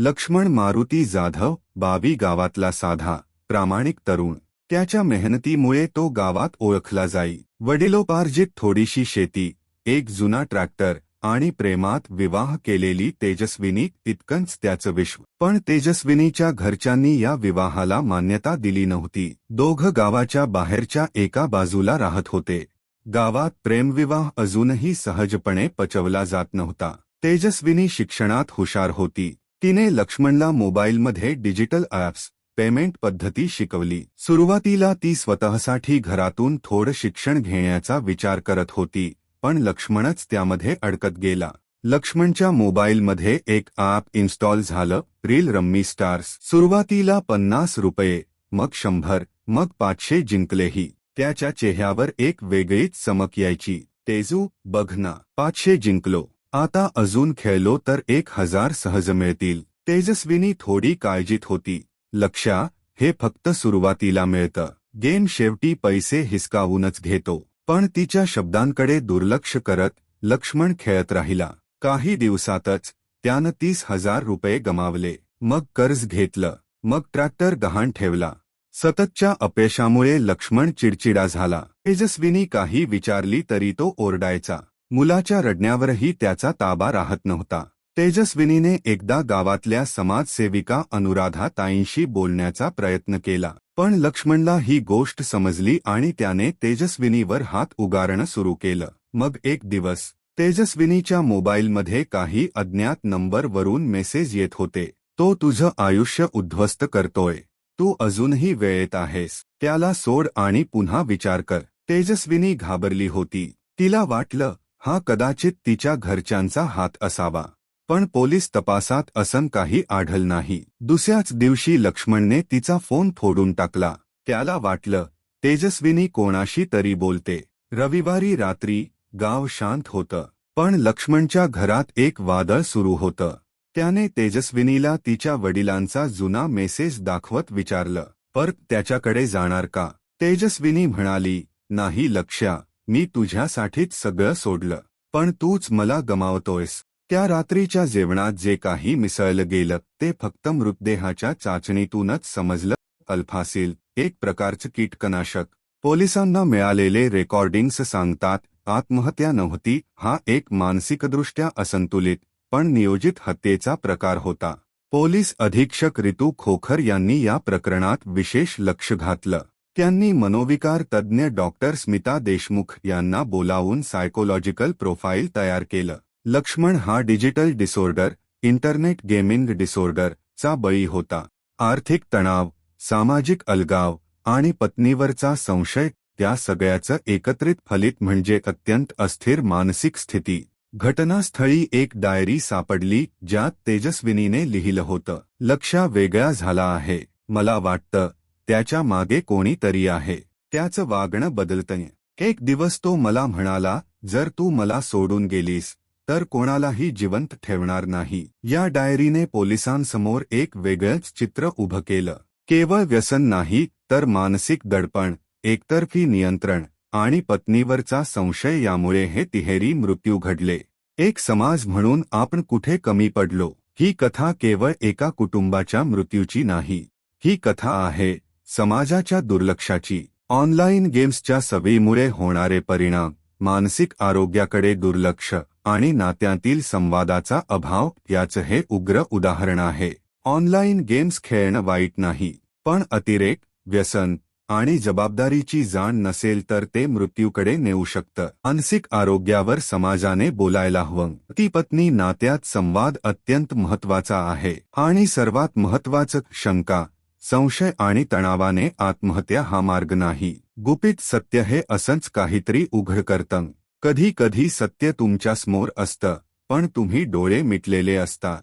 लक्ष्मण मारुती जाधव बावी गावातला साधा प्रामाणिक तरुण. त्याच्या मेहनतीमुळे तो गावात ओळखला जाई. वडिलोपार्जित थोडीशी शेती एक जुना ट्रॅक्टर आणि प्रेमात विवाह केलेली तेजस्विनी तितकंच त्याचं विश्व. पण तेजस्विनीच्या घरच्यांनी या विवाहाला मान्यता दिली नव्हती. दोघं गावाच्या बाहेरच्या एका बाजूला राहत होते. गावात प्रेमविवाह अजूनही सहजपणे पचवला जात नव्हता. तेजस्विनी शिक्षणात हुशार होती. तिने लक्ष्मणला मोबाईलमध्ये डिजिटल ॲप्स पेमेंट पद्धती शिकवली. सुरुवातीला ती स्वतःसाठी घरातून थोडं शिक्षण घेण्याचा विचार करत होती पण लक्ष्मणच त्यामध्ये अडकत गेला. लक्ष्मणच्या मोबाईलमध्ये एक ॲप इन्स्टॉल झालं रील रम्मी स्टार्स. सुरुवातीला पन्नास रुपये मग शंभर मग पाचशे जिंकलेही. त्याच्या चेहऱ्यावर एक वेगळीच चमक यायची. तेजू बघ ना. पाचशे जिंकलो. आता अजून खेळलो तर एक हजार सहज मिळतील. तेजस्विनी थोडी काळजीत होती. लक्षा हे फक्त सुरुवातीला मिळतं. गेम शेवटी पैसे हिसकावूनच घेतो. पण तिच्या शब्दांकडे दुर्लक्ष करत लक्ष्मण खेळत राहिला. काही दिवसातच त्यानं तीस हजार रुपये गमावले. मग कर्ज घेतलं. मग ट्रॅक्टर गहाण ठेवला. सततच्या अपयशामुळे लक्ष्मण चिडचिडा झाला. तेजस्विनी काही विचारली तरी तो ओरडायचा. मुलाच्या रडण्यावरही त्याचा ताबा राहत नव्हता. तेजस्विनीने एकदा गावातल्या समाजसेविका अनुराधा ताईंशी बोलण्याचा प्रयत्न केला पण लक्ष्मणला ही गोष्ट समजली आणि त्याने तेजस्विनीवर हात उगारणं सुरू केलं. मग एक दिवस तेजस्विनीच्या मोबाईलमध्ये काही अज्ञात नंबरवरून मेसेज येत होते तो तुझं आयुष्य उद्ध्वस्त करतोय. तू अजूनही वेळेत आहेस. त्याला सोड आणि पुन्हा विचार कर. तेजस्विनी घाबरली होती. तिला वाटलं हा कदाचित तिच्या घरच्यांचा हात असावा. पण पोलीस तपासात असं काही आढळ नाही. दुसऱ्याच दिवशी लक्ष्मणने तिचा फोन फोडून टाकला. त्याला वाटलं तेजस्विनी कोणाशी तरी बोलते. रविवारी रात्री गाव शांत होतं. पण लक्ष्मणच्या घरात एक वादळ सुरू होतं. त्याने तेजस्विनीला तिच्या वडिलांचा जुना मेसेज दाखवत विचारलं पर त्याच्याकडे जाणार का? तेजस्विनी म्हणाली नाही लक्ष्या मी तुझ्यासाठीच सगळं सोडलं पण तूच मला गमावतोयस. त्या रात्रीच्या जेवणात जे काही मिसळलं गेलं ते फक्त मृतदेहाच्या चाचणीतूनच समजलं. अल्फासिल एक प्रकारचं कीटकनाशक. पोलिसांना मिळालेले रेकॉर्डिंग्स सांगतात आत्महत्या नव्हती हा एक मानसिकदृष्ट्या असंतुलित पण नियोजित हत्येचा प्रकार होता. पोलीस अधीक्षक रितू खोखर यांनी या प्रकरणात विशेष लक्ष घातलं. त्यांनी मनोविकार तज्ज्ञ डॉक्टर स्मिता देशमुख यांना बोलावून सायकोलॉजिकल प्रोफाईल तयार केलं. लक्ष्मण हा digital disorder internet gaming disorder चा बळी होता. आर्थिक तणाव सामाजिक अलगाव आणि पत्नीवरचा संशय त्या सगळ्याचं एकत्रित फलित म्हणजे अत्यंत अस्थिर मानसिक स्थिती. घटनास्थळी एक डायरी सापडली ज्यात तेजस्विनीने लिहिलं होतं लक्षा वेगळा झाला आहे. मला वाटतं त्याच्यामागे कोणीतरी आहे. त्याचं वागणं बदलतंय. एक दिवस तो मला म्हणाला जर तू मला सोडून गेलीस तर कोणालाही जिवंत ठेवणार नाही. या डायरीने पोलिसांसमोर एक वेगळंच चित्र उभं केलं. केवळ व्यसन नाही तर मानसिक दडपण एकतर्फी नियंत्रण आणि पत्नीवरचा संशय यामुळे हे तिहेरी मृत्यू घडले. एक समाज म्हणून आपण कुठे कमी पडलो? ही कथा केवळ एका कुटुंबाच्या मृत्यूची नाही. ही कथा आहे समाजाच्या दुर्लक्षाची ऑनलाईन गेम्सच्या सवयीमुळे होणारे परिणाम मानसिक आरोग्याकडे दुर्लक्ष आणि नात्यातील संवादाचा अभाव याचं हे उग्र उदाहरण आहे. ऑनलाईन गेम्स खेळणं वाईट नाही पण अतिरेक व्यसन आणि जबाबदारीची जाण नसेल तर ते मृत्यूकडे नेऊ शकतं. मानसिक आरोग्यावर समाजाने बोलायला हवं. ती पत्नी नात्यात संवाद अत्यंत महत्त्वाचा आहे आणि सर्वात महत्वाचं शंका संशय आणि तणावाने आत्महत्या हा मार्ग नाही. गुपित सत्य हे असंच काहीतरी उघड करतं. कधी कधी सत्य तुमच्यासमोर असतं पण तुम्ही डोळे मिटलेले असतात.